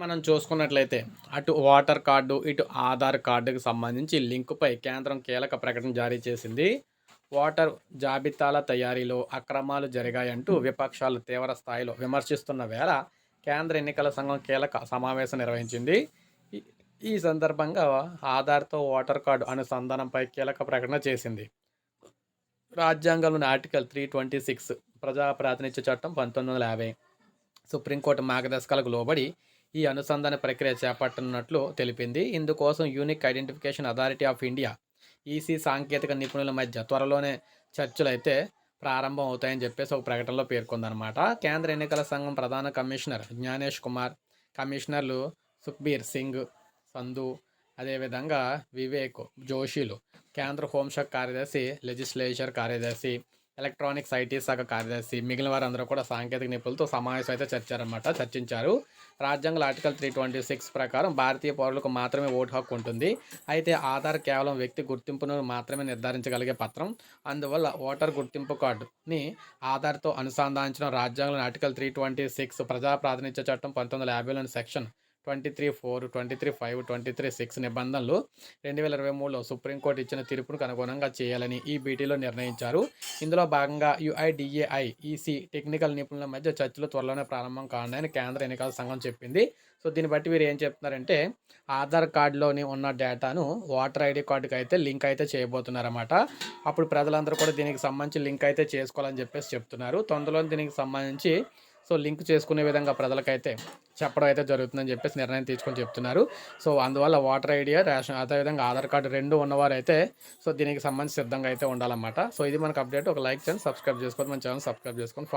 మనం చూసుకున్నట్లయితే అటు ఓటర్ కార్డు ఇటు ఆధార్ కార్డుకు సంబంధించి లింకుపై కేంద్రం కీలక ప్రకటన జారీ చేసింది. ఓటర్ జాబితాల తయారీలో అక్రమాలు జరిగాయంటూ విపక్షాలు తీవ్ర స్థాయిలో విమర్శిస్తున్న వేళ కేంద్ర ఎన్నికల సంఘం కీలక సమావేశం నిర్వహించింది. ఈ- ఈ సందర్భంగా ఆధార్తో ఓటర్ కార్డు అనుసంధానంపై కీలక ప్రకటన చేసింది. రాజ్యాంగంలోని ఆర్టికల్ త్రీ ట్వంటీ సిక్స్ ప్రజా ప్రాతినిధ్య చట్టం పంతొమ్మిది వందల యాభై సుప్రీంకోర్టు మార్గదర్శకాలకు లోబడి ఈ అనుసంధాన ప్రక్రియ చేపట్టనున్నట్లు తెలిపింది. ఇందుకోసం unique identification authority of India EC సాంకేతిక నిపుణుల మధ్య త్వరలోనే చర్చలు అయితే ప్రారంభం అవుతాయని చెప్పేసి ఒక ప్రకటనలో పేర్కొందనమాట కేంద్ర ఎన్నికల సంఘం ప్రధాన కమిషనర్ జ్ఞానేష్ కుమార్ కమిషనర్లు సుఖ్బీర్ సింగ్ సంధు అదేవిధంగా వివేక్ జోషిలు కేంద్ర హోంశాఖ కార్యదర్శి లెజిస్లేచర్ కార్యదర్శి ఎలక్ట్రానిక్స్ ఐటీ శాఖ కార్యదర్శి మిగిలిన వారందరూ కూడా సాంకేతిక నిపుణులతో సమావేశం అయితే చర్చారన్నమాట చర్చించారు. రాజ్యాంగంలో ఆర్టికల్ త్రీ ట్వంటీ సిక్స్ ప్రకారం భారతీయ పౌరులకు మాత్రమే ఓటు హక్కు ఉంటుంది. అయితే ఆధార్ కేవలం వ్యక్తి గుర్తింపును మాత్రమే నిర్ధారించగలిగే పత్రం. అందువల్ల ఓటర్ గుర్తింపు కార్డుని ఆధార్తో అనుసంధానించిన రాజ్యాంగంలోని ఆర్టికల్ త్రీ ట్వంటీ సిక్స్ ప్రజా ప్రాతినిధ్య చట్టం పంతొమ్మిది వందల యాభైలోని section twenty three four twenty three five twenty three six నిబంధనలు రెండు వేల ఇరవై మూడులో సుప్రీంకోర్టు ఇచ్చిన తీర్పును అనుగుణంగా చేయాలని ఈ బీటీలో నిర్ణయించారు. ఇందులో భాగంగా యుఐడిఏఐ ఈసీ టెక్నికల్ నిపుణుల మధ్య చర్చలు త్వరలోనే ప్రారంభం కానున్నాయని కేంద్ర ఎన్నికల సంఘం చెప్పింది. సో దీన్ని బట్టి వీరు ఏం చెప్తున్నారంటే ఆధార్ కార్డులోని ఉన్న డేటాను ఓటర్ ఐడి కార్డుకి అయితే లింక్ అయితే చేయబోతున్నారన్నమాట. అప్పుడు ప్రజలందరూ కూడా దీనికి సంబంధించి లింక్ అయితే చేసుకోవాలని చెప్పేసి చెప్తున్నారు. తొందరలో దీనికి సంబంధించి సో లింక్ చేసుకునే విధంగా ప్రజలకైతే చెప్పడం అయితే జరుగుతుందని చెప్పేసి నిర్ణయం తీసుకొని చెప్తున్నారు. సో అందువల్ల ఓటర్ ఐడియా రేషన్ అదేవిధంగా ఆధార్ కార్డు రెండు ఉన్నవారు అయితే సో దీనికి సంబంధించి సిద్ధంగా అయితే ఉండాలన్నమాట. సో ఇది మనకు అప్డేట్. ఒక లైక్ చేయండి సబ్స్క్రైబ్ చేసుకోండి మన ఛానల్ సబ్స్క్రైబ్ చేసుకొని